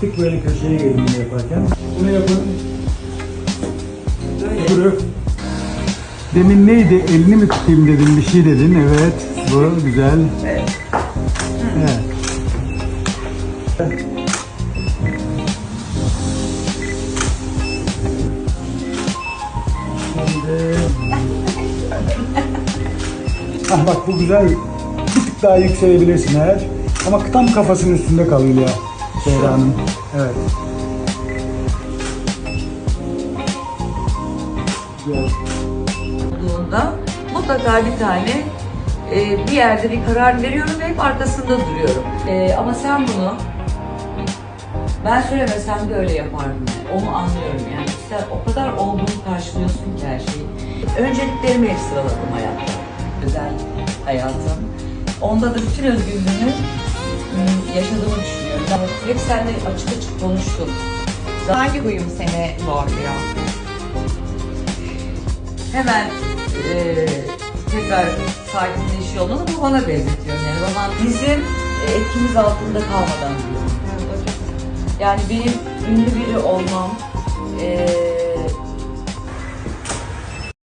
tık böyle köşeye gelin bunu yaparken. Bunu yapın. Böyle. Demin neydi? Elini mi tutayım dedin, bir şey dedin. Evet, bu güzel. Evet. Evet. Şimdi... ah bak bu güzel. Bir tık daha yükselebilirsin eğer. Ama tam kafasının üstünde kalıyor ya. Zehra'nın. Evet. Olduğunda mutlaka bir tane e, bir yerde bir karar veriyorum ve hep arkasında duruyorum. E, ama sen bunu ben söylemesem de öyle yapardım. Yani. Onu anlıyorum yani. Sen o kadar olgun karşılıyorsun ki her şeyi. Önceliklerimi hep sıraladım hayatta. Özel hayatım. Onda da bütün özgürlüğümü ım, yaşadığımı düşünüyorum. Ben hep seninle açık açık konuştum. Hangi huyum seni zorluyor? hemen e, tekrar sakinleşiyor olmanı bu bana benzetiyorum. Yani roman bizim e, etkimiz altında kalmadan. Yani benim ünlü biri olmam, e,